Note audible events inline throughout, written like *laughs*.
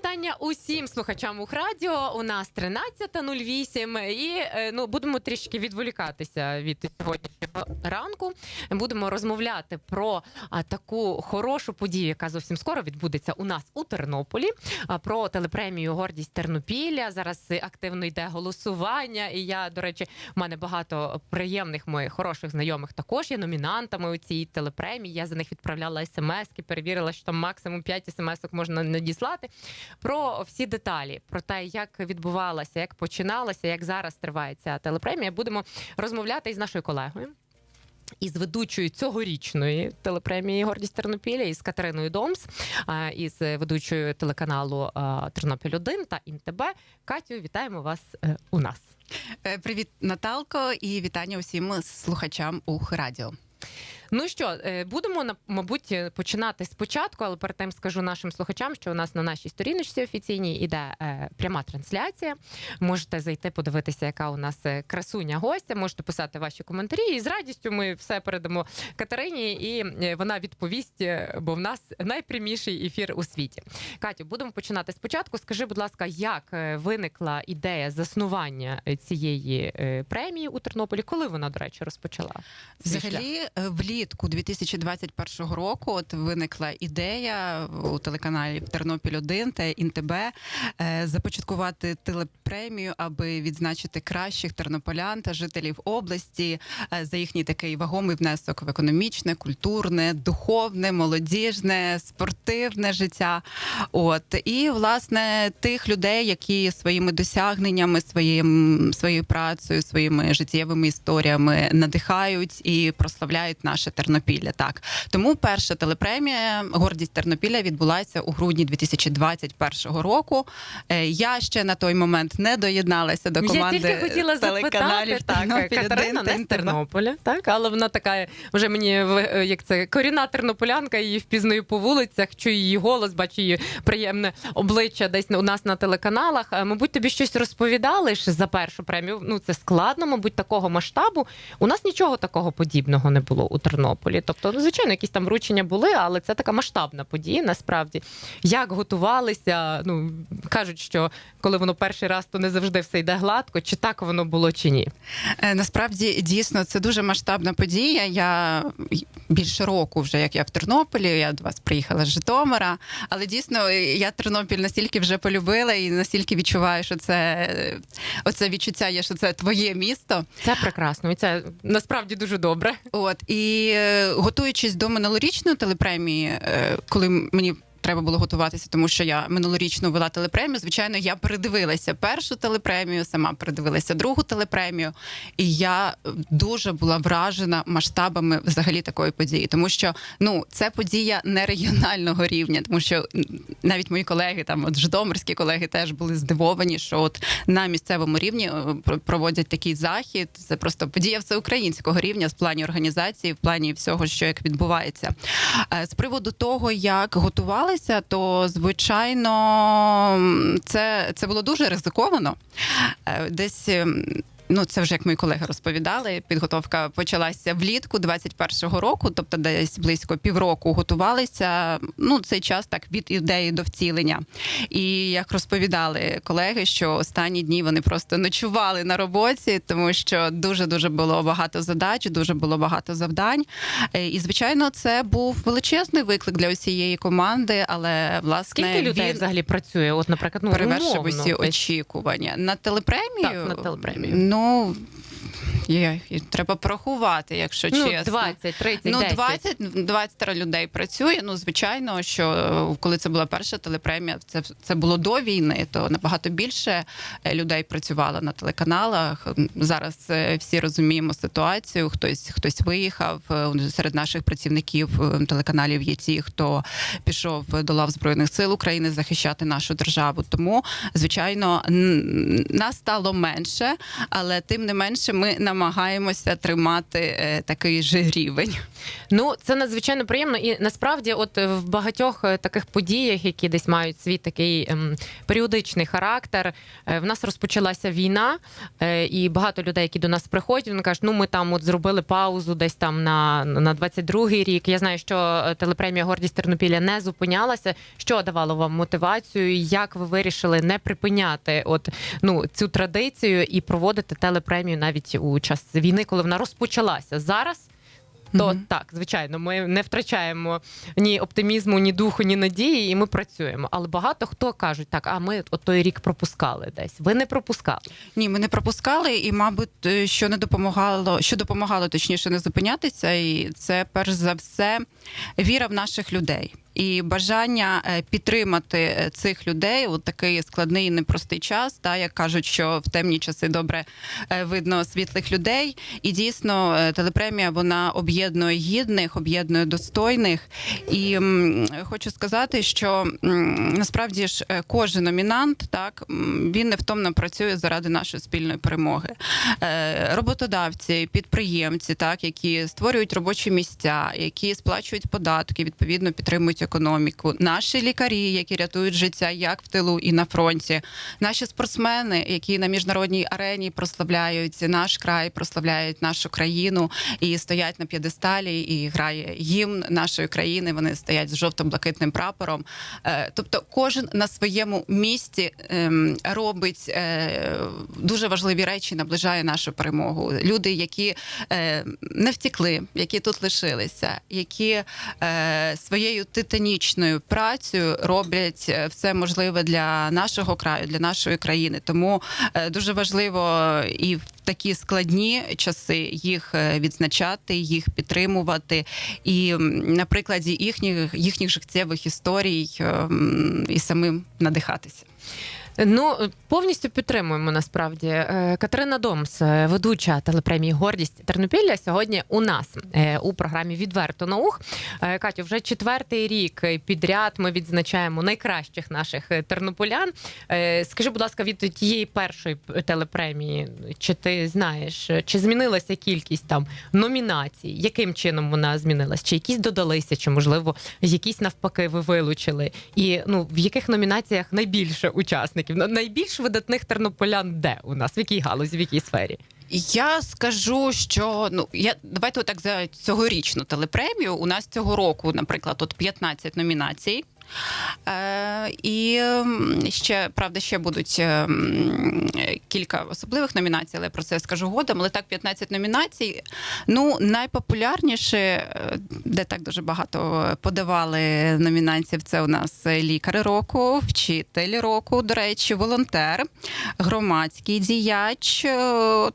вітання усім слухачам Ухрадіо. У нас 13.08 і е, ну будемо трішки відволікатися від сьогоднішнього ранку. Будемо розмовляти про таку хорошу подію, яка зовсім скоро відбудеться у нас у Тернополі. А, про телепремію Гордість Тернопілля. Зараз активно йде голосування. І я, до речі, в мене багато приємних моїх хороших знайомих також є номінантами у цій телепремії. Я за них відправляла смски, перевірила, що там максимум 5 смс-ок можна надіслати. Про всі деталі, про те, як відбувалася, як починалася, як зараз триває ця телепремія, будемо розмовляти із нашою колегою. Із ведучою цьогорічної телепремії Гордість Тернопіля із Катериною Домс, із ведучою телеканалу Тернопіль 1 та ІНТБ. Катю, вітаємо вас е, у нас. Е, Привіт, Наталко, і вітання усім слухачам Ух Радіо. Ну що, е, будемо мабуть починати спочатку, але перед тим скажу нашим слухачам, що у нас на нашій сторіночці офіційній іде е, пряма трансляція. Можете зайти подивитися, яка у нас е, красуня гостя. Можете писати ваші коментарі. І з радістю ми все передамо Катерині, і е, вона відповість, е, бо в нас найпряміший ефір у світі. Катю, будемо починати спочатку. Скажи, будь ласка, як е, виникла ідея заснування е, цієї е, премії у Тернополі? Коли вона, до речі, розпочала? Взагалі, е, влітку 2021 року от виникла ідея у телеканалі Тернопіль 1 та ІНТБ е, започаткувати телепремію, аби відзначити кращих тернополян та жителів області е, за їхній такий вагомий внесок в економічне, культурне, духовне, молодіжне, спортивне життя. От і власне тих людей, які своїми досягненнями, своїм своєю працею, своїми життєвими історіями надихають і прославляють наше Тернопілля. Так тому перша телепремія Гордість Тернопілля відбулася у грудні 2021 року. Е, Я ще на той момент не доєдналася до команди Я тільки хотіла телеканалів запитати, так, «Тернопіль Катерина не з Тернополя, так, але вона така, вже мені як це корінна тернополянка, її впізнаю по вулицях, чую її голос, бачу її приємне обличчя десь у нас на телеканалах. Е, Мабуть, тобі щось розповідали ж за першу премію. Ну це складно, мабуть, такого масштабу. У нас нічого такого подібного не було у Тернополі. Тобто, ну, звичайно, якісь там вручення були, але це така масштабна подія. Насправді, як готувалися, ну кажуть, що коли воно перший раз, то не завжди все йде гладко. Чи так воно було, чи ні? Е, Насправді дійсно це дуже масштабна подія. Я більше року вже як я в Тернополі. Я до вас приїхала з Житомира. Але дійсно е, я Тернопіль настільки вже полюбила і настільки відчуваю, що це е, оце відчуття є, що це твоє місто. Це прекрасно, і це насправді дуже добре. От і готуючись до минулорічної телепремії, е, коли мені. Треба було готуватися, тому що я минулорічно вела телепремію. Звичайно, я передивилася першу телепремію, сама передивилася другу телепремію, і я дуже була вражена масштабами взагалі такої події, тому що ну це подія не регіонального рівня, тому що навіть мої колеги, там от житомирські колеги, теж були здивовані, що от на місцевому рівні е, проводять такий захід. Це просто подія всеукраїнського рівня в плані організації, в плані всього, що як відбувається. Е, З приводу того, як готувалися, то звичайно це, це було дуже ризиковано. Е, Десь. Ну, це вже як мої колеги розповідали. Підготовка почалася влітку 21-го року, тобто десь близько півроку готувалися. Ну, цей час так від ідеї до втілення. І як розповідали колеги, що останні дні вони просто ночували на роботі, тому що дуже дуже було багато задач, дуже було багато завдань. Е, І звичайно, це був величезний виклик для усієї команди, але власне Скільки людей він взагалі працює? От, наприклад, ну перевершив умовно, усі очікування на телепремію. Так, на телепремію. Ну 있잖아요. Є, є, треба порахувати, якщо Ну, чесно. 20, 30, Ну, 10. 20, 20 людей працює. Ну, звичайно, що е, коли це була перша телепремія, це, це було до війни, то набагато більше е, людей працювало на телеканалах. Зараз е, всі розуміємо ситуацію. Хтось хтось виїхав серед наших працівників телеканалів. Є ті, хто пішов до лав збройних сил України захищати нашу державу. Тому, звичайно, нас стало менше, але тим не менше, ми намагаємося намагаємося тримати е, такий же рівень. Ну, це надзвичайно приємно, і насправді, от е, в багатьох е, таких подіях, які десь мають свій такий ем, періодичний характер, е, в нас розпочалася війна, е, і багато людей, які до нас приходять, вони кажуть, ну ми там от зробили паузу десь там на, на 22-й рік. Я знаю, що телепремія Гордість Тернопіля не зупинялася. Що давало вам мотивацію? Як ви вирішили не припиняти от ну цю традицію і проводити телепремію навіть у час війни, коли вона розпочалася зараз? то Мгм. так, звичайно, ми не втрачаємо ні оптимізму, ні духу, ні надії, і ми працюємо. Але багато хто кажуть, так, а ми от той рік пропускали десь. Ви не пропускали. Ні, ми не пропускали, і, мабуть, е, що не допомагало, що допомагало точніше не зупинятися, і це перш за все віра в наших людей. І бажання е, підтримати е, цих людей у такий складний і непростий час, та як кажуть, що в темні часи добре е, видно світлих людей. І дійсно, телепремія вона об'єднує гідних, об'єднує достойних. І хочу сказати, що насправді ж кожен номінант, так він невтомно працює заради нашої спільної перемоги. Роботодавці, підприємці, так які створюють робочі місця, які сплачують податки, відповідно підтримують економіку. Наші лікарі, які рятують життя як в тилу і на фронті. Наші спортсмени, які на міжнародній арені прославляють наш край, прославляють нашу країну і стоять на п'єдесталі, і грає гімн нашої країни. Вони стоять з жовто-блакитним прапором. Е, Тобто, кожен на своєму місці ем, робить е, дуже важливі речі, наближає нашу перемогу. Люди, які е, не втікли, які тут лишилися, які своєю титанічною працею роблять е, все можливе для нашого краю, для нашої країни. Тому е, дуже важливо і в такі складні часи їх е, відзначати, їх підтримувати, і на прикладі їхніх їхніх життєвих історій і самим надихатися. Ну повністю підтримуємо насправді. Е, Катерина Домс, е, ведуча телепремії Гордість Тернопілля, сьогодні у нас е, у програмі Відверто наух. Катю, вже четвертий рік підряд ми відзначаємо найкращих наших тернополян. Скажи, будь ласка, від тієї першої телепремії, чи ти знаєш, чи змінилася кількість там номінацій? Яким чином вона змінилась? Чи якісь додалися, чи можливо якісь навпаки ви вилучили? І ну в яких номінаціях найбільше учасників? Ну, Найбільш видатних тернополян де у нас? В якій галузі, в якій сфері? Я скажу, що ну я давайте отак за цьогорічну телепремію. У нас цього року, наприклад, от 15 номінацій. Е, і ще правда ще будуть е, кілька особливих номінацій, але про це я скажу годом. Але так, 15 номінацій. Ну, найпопулярніше, е, де так дуже багато подавали номінацій, це у нас лікар року, вчитель року, до речі, волонтер, громадський діяч.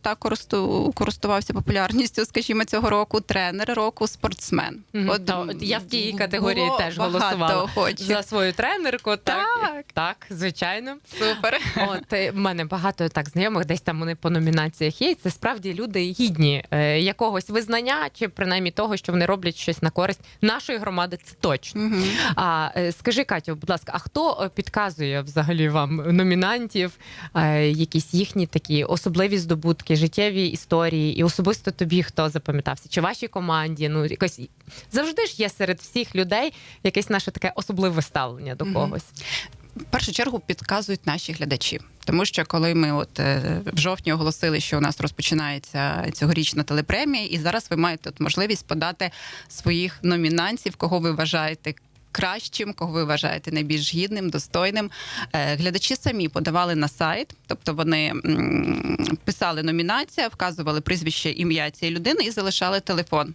Так користу- користувався популярністю, скажімо, цього року, тренер року, спортсмен. От я в тій категорії теж голосувала. охочих. За свою тренерку, так, Так. так, звичайно. Супер. От е, в мене багато так знайомих, десь там вони по номінаціях є. і Це справді люди гідні е, якогось визнання, чи принаймні того, що вони роблять щось на користь нашої громади. Це точно. Мгм. А е, скажи, Катю, будь ласка, а хто е, підказує взагалі вам номінантів, е, якісь їхні такі особливі здобутки, життєві історії, і особисто тобі хто запам'ятався? Чи вашій команді? Ну якось завжди ж є серед всіх людей якесь наше таке особливе ставлення до когось. В першу чергу підказують наші глядачі, тому що коли ми от е, в жовтні оголосили, що у нас розпочинається цьогорічна телепремія, і зараз ви маєте от можливість подати своїх номінантів, кого ви вважаєте. Кращим, кого ви вважаєте найбільш гідним, достойним. Е, Глядачі самі подавали на сайт, тобто вони писали номінація, вказували прізвище, ім'я цієї людини і залишали телефон.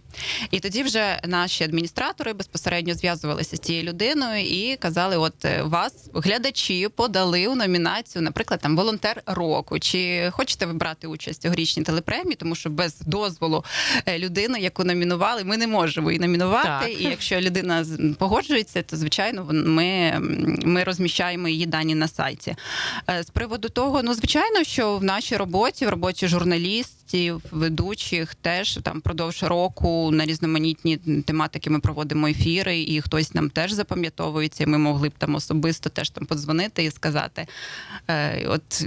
І тоді вже наші адміністратори безпосередньо зв'язувалися з цією людиною і казали: от е, вас глядачі подали у номінацію, наприклад, там волонтер року. Чи хочете ви брати участь у цьогорічній телепремії, тому що без дозволу е, людини, яку номінували, ми не можемо її номінувати. Так. І якщо людина з- погоджується, то звичайно ми, ми розміщаємо її дані на сайті. Е, З приводу того, ну звичайно, що в нашій роботі, в роботі журналіст. артистів, ведучих теж там впродовж року на різноманітні тематики ми проводимо ефіри, і хтось нам теж запам'ятовується. і Ми могли б там особисто теж там подзвонити і сказати. Е, От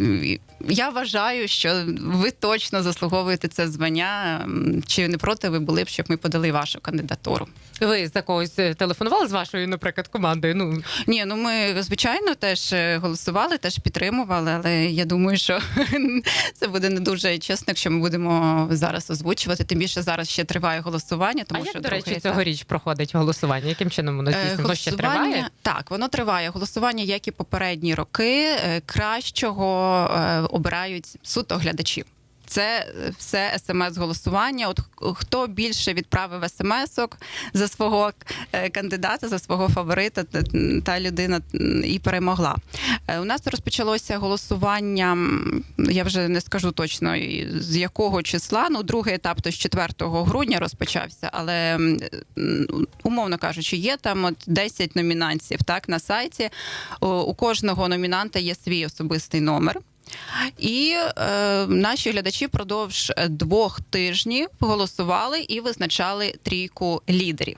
я вважаю, що ви точно заслуговуєте це звання. Чи не проти ви були б, щоб ми подали вашу кандидатуру? Ви за когось телефонували з вашою, наприклад, командою? Ну Ні, ну ми звичайно теж е, голосували, теж підтримували, але я думаю, що *laughs* це буде не дуже чесно, якщо ми будемо зараз озвучувати. Тим більше зараз ще триває голосування, тому а що як, до речі, цьогоріч проходить голосування? Яким чином воно Е? Воно ще триває? Так, воно триває. Голосування, як і попередні роки, е, кращого обирають суто глядачі. Це все смс-голосування. От хто більше відправив смс-ок за свого е, кандидата, за свого фаворита, та, людина і перемогла. Е, У нас розпочалося голосування. Я вже не скажу точно з якого числа. Ну, другий етап то з 4 грудня розпочався, але умовно кажучи, є там от 10 номінантів так на сайті. У кожного номінанта є свій особистий номер. І е, наші глядачі впродовж е, двох тижнів голосували і визначали трійку лідерів.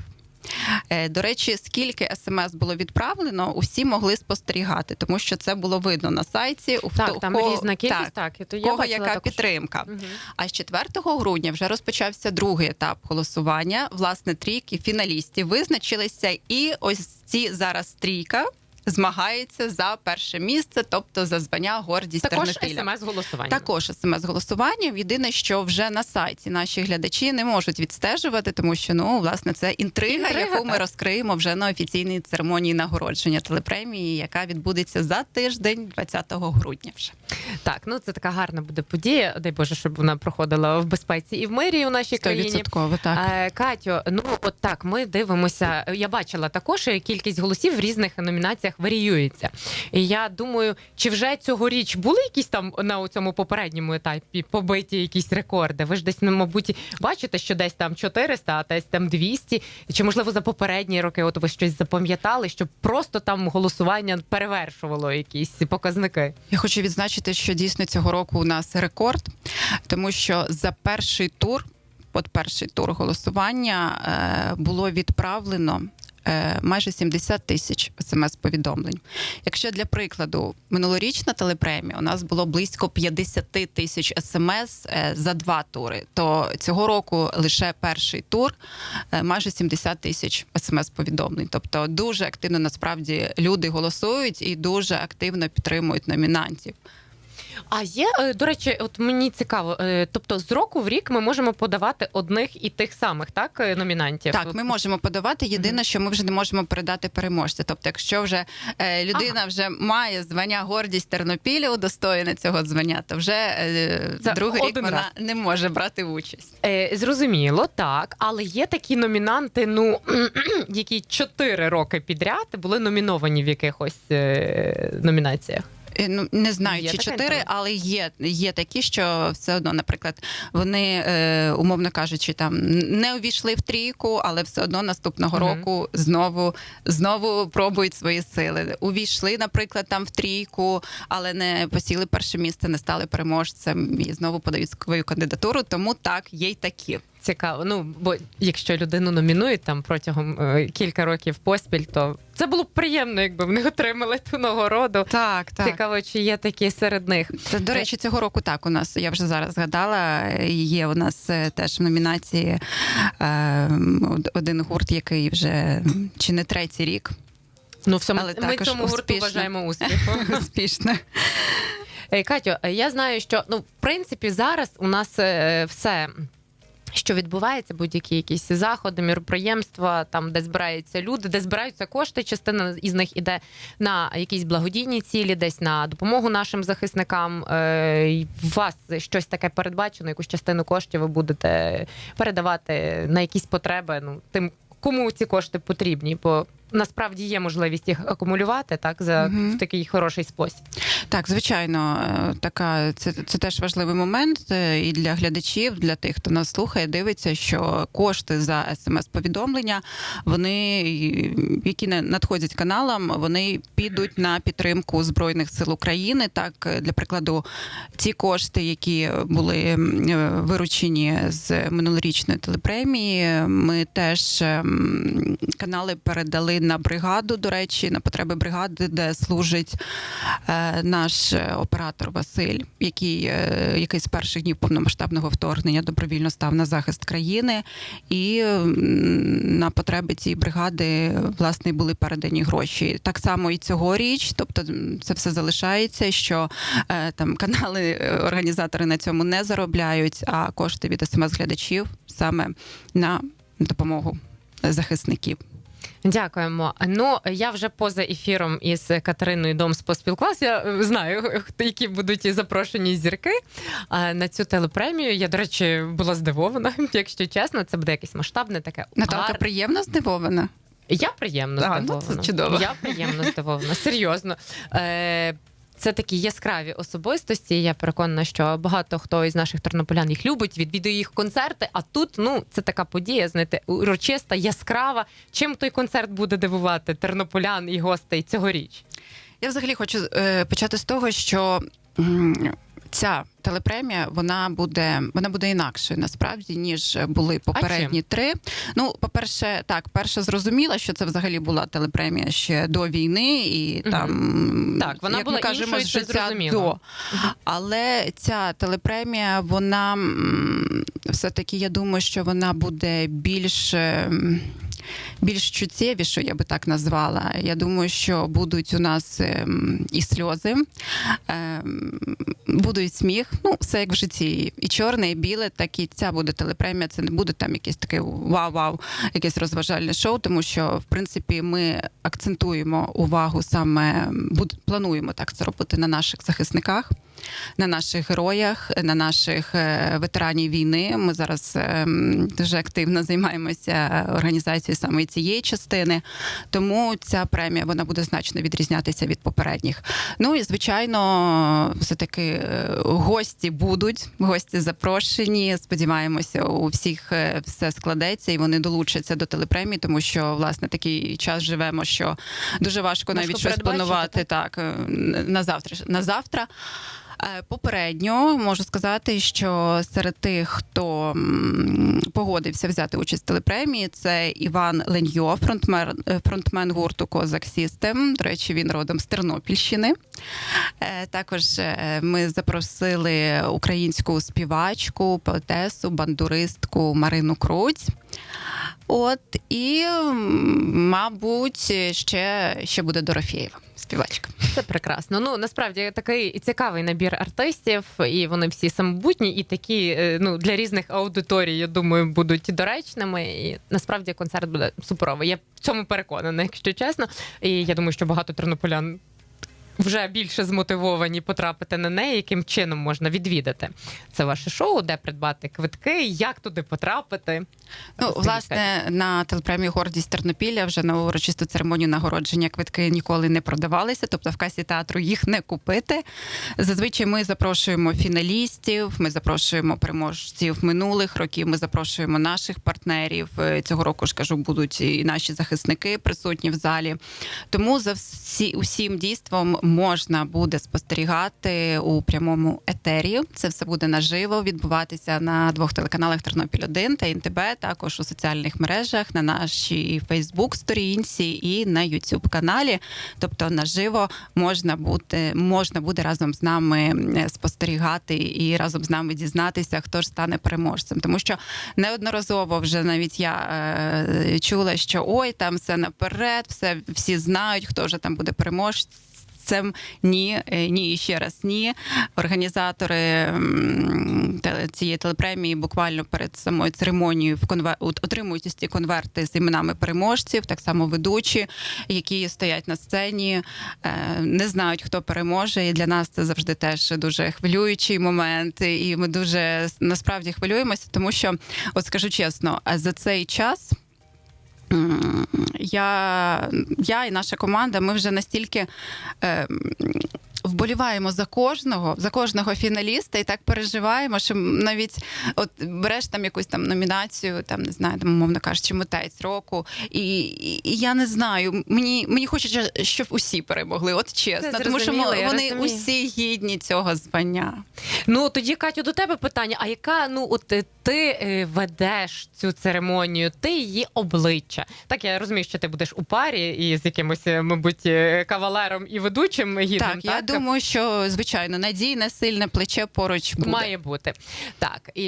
Е, До речі, скільки смс було відправлено, усі могли спостерігати, тому що це було видно на сайті. У Так, хто- там кого- різна кількість. так, Так, і то я кого бачила яка також. підтримка. Мгм. А з 4 грудня вже розпочався другий етап голосування. Власне, трійки фіналістів визначилися, і ось ці зараз трійка змагається за перше місце, тобто за звання гордість Також Тернопіля. смс-голосування. Також смс-голосування. Єдине, що вже на сайті наші глядачі не можуть відстежувати, тому що ну власне це інтрига, Інтрига, яку ми розкриємо вже на офіційній церемонії нагородження телепремії, яка відбудеться за тиждень, 20 грудня. Вже Так, ну це така гарна буде подія. Дай Боже, щоб вона проходила в безпеці і в мирі у нашій країні. так. Е, Катю, ну от так, ми дивимося. Я бачила також кількість голосів в різних номінаціях варіюється. І я думаю, чи вже цьогоріч були якісь там на цьому попередньому етапі побиті якісь рекорди? Ви ж десь, ну, мабуть, бачите, що десь там 400, а десь там 200. Чи можливо за попередні роки от ви щось запам'ятали, щоб просто там голосування перевершувало якісь показники? Я хочу відзначити, що дійсно цього року у нас рекорд, тому що за перший тур, от перший тур голосування, е, було відправлено. Е, Майже 70 тисяч смс-повідомлень. Якщо для прикладу минулорічна телепремія у нас було близько 50 тисяч смс е, за два тури, то цього року лише перший тур е, майже 70 тисяч смс-повідомлень. Тобто дуже активно насправді люди голосують і дуже активно підтримують номінантів. А є, е, до речі, от мені цікаво, е, тобто з року в рік ми можемо подавати одних і тих самих, так, е, номінантів? Так, ми можемо подавати. Єдине, що ми вже не можемо передати переможця. Тобто, якщо вже е, людина Ага. вже має звання гордість Тернопіля, удостоєне цього звання, то вже е, Це другий рік один вона раз. не може брати участь. Е, зрозуміло, так, але є такі номінанти, ну *clears throat* які чотири роки підряд були номіновані в якихось е, номінаціях. Е, Ну не знаю, Є чи чотири, але є, є такі, що все одно, наприклад, вони, е, умовно кажучи, там не увійшли в трійку, але все одно наступного Мгм. року знову знову пробують свої сили. Увійшли, наприклад, там в трійку, але не посіли перше місце, не стали переможцем і знову подають свою кандидатуру. Тому так, є й такі. Цікаво. Ну бо якщо людину номінують там протягом е, кілька років поспіль, то це було б приємно, якби вони отримали ту нагороду. Так, так. Цікаво, чи є такі серед них. Це, до речі, цього року так у нас, я вже зараз згадала, є у нас е, теж в номінації е, один гурт, який вже чи не третій рік Ну, в цьому Але ми також цьому гурту успішно. вважаємо *laughs* успіхом. успішно. Е, Катю, е, я знаю, що ну, в принципі, зараз у нас е, все. Що відбувається, будь-які якісь заходи, міроприємства, там де збираються люди, де збираються кошти. Частина із них іде на якісь благодійні цілі, десь на допомогу нашим захисникам. Е, У вас щось таке передбачено, якусь частину коштів ви будете передавати на якісь потреби. Ну тим, кому ці кошти потрібні, бо насправді є можливість їх акумулювати так за Мгм. в такий хороший спосіб. Так, звичайно, е, така це, це теж важливий момент е, і для глядачів, для тих, хто нас слухає, дивиться, що кошти за смс-повідомлення, вони які не надходять каналам, вони підуть на підтримку збройних сил України. Так, е, для прикладу, ці кошти, які були виручені з минулорічної телепремії, ми теж ем, канали передали на бригаду. До речі, на потреби бригади, де служить е, наш е, оператор Василь, який, е, який з перших днів повномасштабного вторгнення добровільно став на захист країни, і на потреби цієї бригади власне були передані гроші. Так само і цьогоріч, тобто це все залишається, що там канали організатори на цьому не заробляють, а кошти від смс-глядачів саме на допомогу захисників. Дякуємо. Ну я вже поза ефіром із Катериною Домс поспілкувалася. Я е, знаю, хто- які будуть запрошені зірки на цю телепремію. Я, до речі, була здивована, *laughs* якщо чесно, це буде якесь масштабне таке. Наталка гар- приємно здивована. Я приємно А, ну, це здивована. чудово. Я приємно здивована. Серйозно. Е, це такі яскраві особистості. Я переконана, що багато хто із наших тернополян їх любить, відвідує їх концерти. А тут ну це така подія, знаєте, урочиста, яскрава. Чим той концерт буде дивувати тернополян і гостей цьогоріч? Я взагалі хочу е, почати з того, що ця телепремія вона буде вона буде інакшою насправді ніж були попередні три. Ну, по-перше, так, перша зрозуміла, що це взагалі була телепремія ще до війни, і Мгм. там Так, вона як була ми кажемо, іншою, життя зрозуміло. до. Але ця телепремія, вона все-таки, я думаю, що вона буде більш. Більш чуттєвішою, я би так назвала. Я думаю, що будуть у нас ем, і сльози, ем, буде і сміх. Ну, все як в житті. І чорне, і біле, так і ця буде телепремія. Це не буде там якесь таке вау-вау, якесь розважальне шоу, тому що в принципі ми акцентуємо увагу саме плануємо так це робити на наших захисниках. На наших героях, на наших е, ветеранів війни. Ми зараз ем, дуже активно займаємося організацією саме цієї частини. Тому ця премія вона буде значно відрізнятися від попередніх. Ну і звичайно, все таки е, гості будуть, гості запрошені. Сподіваємося, у всіх е, все складеться і вони долучаться до телепремії, тому що власне такий час живемо, що дуже важко, Важко навіть щось планувати так е, на завтра. На завтра. Е, Попередньо можу сказати, що серед тих, хто погодився взяти участь в телепремії, це Іван Леньо, фронтмен, е, фронтмен гурту Козак Сістем. До речі, він родом з Тернопільщини. Е, Також ми запросили українську співачку, поетесу, бандуристку Марину Круть. От і, мабуть, ще, ще буде Дорофєєва, співачка. Це прекрасно. Ну насправді такий цікавий набір артистів, і вони всі самобутні, і такі е, ну для різних аудиторій, я думаю, будуть доречними. І насправді концерт буде суперовий. Я в цьому переконана, якщо чесно. І я думаю, що багато тернополян. Вже більше змотивовані потрапити на неї, яким чином можна відвідати це ваше шоу, де придбати квитки, як туди потрапити. Ну, Розкажіть, власне, на телепремію Гордість Тернопілля вже на урочисту церемонію нагородження квитки ніколи не продавалися, тобто в касі театру їх не купити. Зазвичай ми запрошуємо фіналістів, ми запрошуємо переможців минулих років. Ми запрошуємо наших партнерів. Е, Цього року ж кажу, будуть і наші захисники присутні в залі. Тому за всі усім дійством можна буде спостерігати у прямому етері. Це все буде наживо відбуватися на двох телеканалах Тернопіль 1 та НТБ, також у соціальних мережах, на нашій Фейсбук-сторінці і на youtube каналі. Тобто наживо можна бути, можна буде разом з нами спостерігати і разом з нами дізнатися, хто ж стане переможцем. Тому що неодноразово вже навіть я е, чула, що ой, там все наперед, все всі знають, хто вже там буде переможцем. Ні, е, ні, і ще раз ні. Організатори цієї телепремії буквально перед самою церемонією в конвер... отримують ось ці конверти з іменами переможців, так само ведучі, які стоять на сцені, е, не знають, хто переможе. І для нас це завжди теж дуже хвилюючий момент. І ми дуже насправді хвилюємося, тому що, от скажу чесно, за цей час. Я, я і наша команда, ми вже настільки е, вболіваємо за кожного, за кожного фіналіста, і так переживаємо, що навіть от береш там якусь там номінацію, там не знаю, там умовно кажучи, митець року. І, і, і я не знаю, мені, мені хочеться, щоб усі перемогли. От чесно, Це тому що вони розумію. усі гідні цього звання. Ну тоді, Катю, до тебе питання: а яка ну от е, ти е, ведеш цю церемонію, ти її обличчя? Так я розумію, що ти будеш у парі і з якимось, е, мабуть, кавалером і ведучим гідним. Так, я думаю, що звичайно надійне, сильне плече поруч буде. Має бути так, і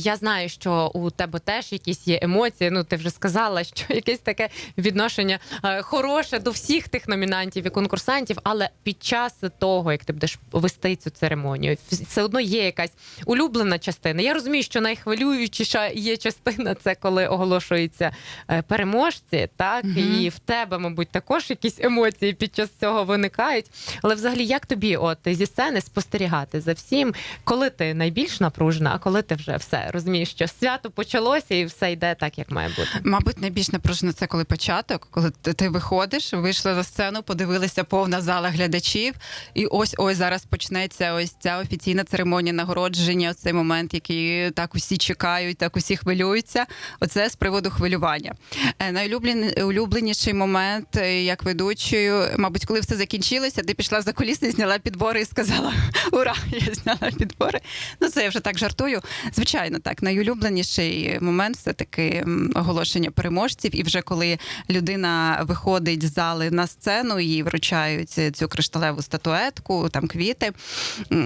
я знаю, що у тебе теж якісь є емоції. Ну, ти вже сказала, що *laughs* якесь таке відношення е, хороше до всіх тих номінантів і конкурсантів, але під час того, як ти будеш вести цю церемонію, все одно є якась улюблена частина. Я розумію, що найхвилюючіша є частина це коли оголошуються е, переможці, так Мгм. і в тебе, мабуть, також якісь емоції під час цього виникають. Але взагалі, як тобі, от зі сцени спостерігати за всім, коли ти найбільш напружена, а коли ти вже все розумієш, що свято почалося і все йде так, як має бути. Мабуть, найбільш напружено це коли початок, коли ти, виходиш, вийшла на сцену, подивилися повна зала глядачів, і ось ось зараз почнеться ось ця офіційна церемонія нагородження. Цей момент, який так усі чекають, так усі хвилюються. Оце з приводу хвилювання. Е, Найулюбленіший момент, е, як ведучою, мабуть, коли все закінчилося, ти пішла за куліси, зняла підбори і сказала: *laughs* Ура! *laughs* Я зняла підбори. Ну це я вже так жартую. Звичайно, так найулюбленіший момент все таки оголошення переможців. І вже коли людина виходить з зали на сцену, їй вручають цю кришталеву статуетку, там квіти,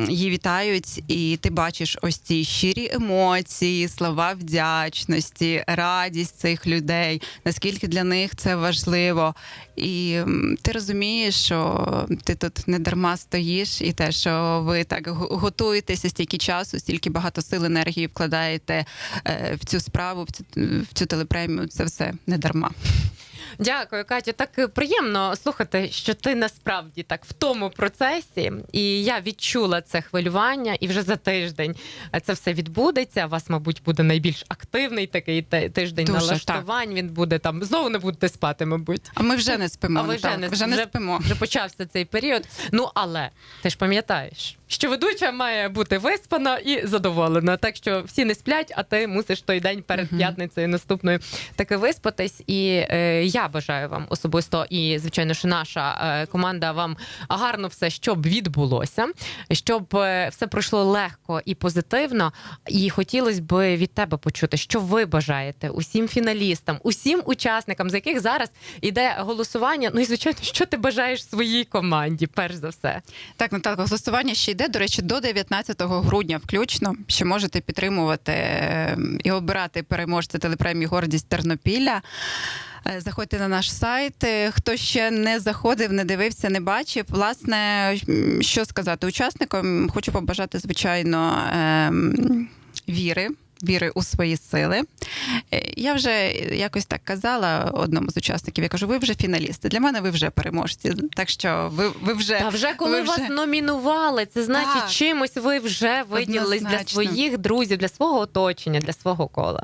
її вітають, і ти бачиш ось ці щирі емоції, слова вдячності, радість цих людей, наскільки для них це важливо. І ти розумієш, що ти тут не дарма стоїш, і те, що ви так готуєтеся стільки часу, стільки багато сил, енергії вкладаєте е, в цю справу, в цю, в цю телепремію, це все не дарма. Дякую, Катю. Так е, приємно слухати, що ти насправді так в тому процесі, і я відчула це хвилювання, і вже за тиждень е, це все відбудеться. У вас, мабуть, буде найбільш активний такий ти- тиждень Дуже, налаштувань. Він буде там знову не будете спати, мабуть. А ми вже не спимо. А ви вже Наталко, не- вже не спимо. Вже почався цей період. Ну але ти ж пам'ятаєш, що ведуча має бути виспана і задоволена. Так що всі не сплять, а ти мусиш той день перед Мгм. п'ятницею наступною таки виспатись. І е, я бажаю вам особисто, і звичайно, що наша е, команда вам гарно все, щоб відбулося, щоб е, все пройшло легко і позитивно. І хотілося б від тебе почути, що ви бажаєте усім фіналістам, усім учасникам, за яких зараз іде голосування. Ну і звичайно, що ти бажаєш своїй команді, перш за все. Так, Наталка, голосування ще йде. До речі, до 19 грудня включно. Ще можете підтримувати е, і обирати переможця телепремії Гордість Тернопілля. Е, Заходьте на наш сайт. Е, Хто ще не заходив, не дивився, не бачив. Власне, що сказати учасникам, хочу побажати, звичайно, ем, віри. Віри у свої сили. Е, Я вже якось так казала одному з учасників. Я кажу, ви вже фіналісти. Для мене ви вже переможці. Так що ви, ви вже Та вже коли ви вже- вас номінували, це значить, Так. чимось ви вже виділились для своїх друзів, для свого оточення, для свого кола.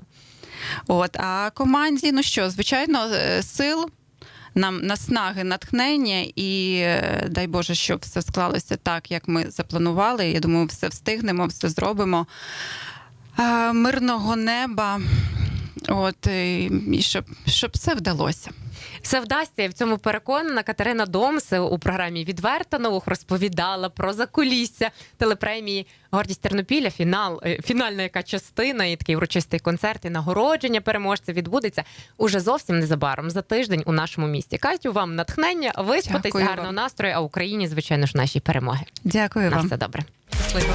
От а команді, ну що, звичайно, е, сил. Нам наснаги, натхнення, і е, дай Боже, щоб все склалося так, як ми запланували. Я думаю, все встигнемо, все зробимо. Мирного неба. От і щоб, щоб все вдалося. Все вдасться. Я в цьому переконана. Катерина Домс у програмі Відверта новух розповідала про закулісся телепремії Гордість Тернопіля. Фінал, е, фінальна яка частина і такий урочистий концерт і нагородження переможця відбудеться уже зовсім незабаром за тиждень у нашому місті. Катю, вам натхнення, виспатись, Дякую гарного вам. настрою. А Україні, звичайно ж, наші перемоги. Дякую На вам. все добре. Щасливо.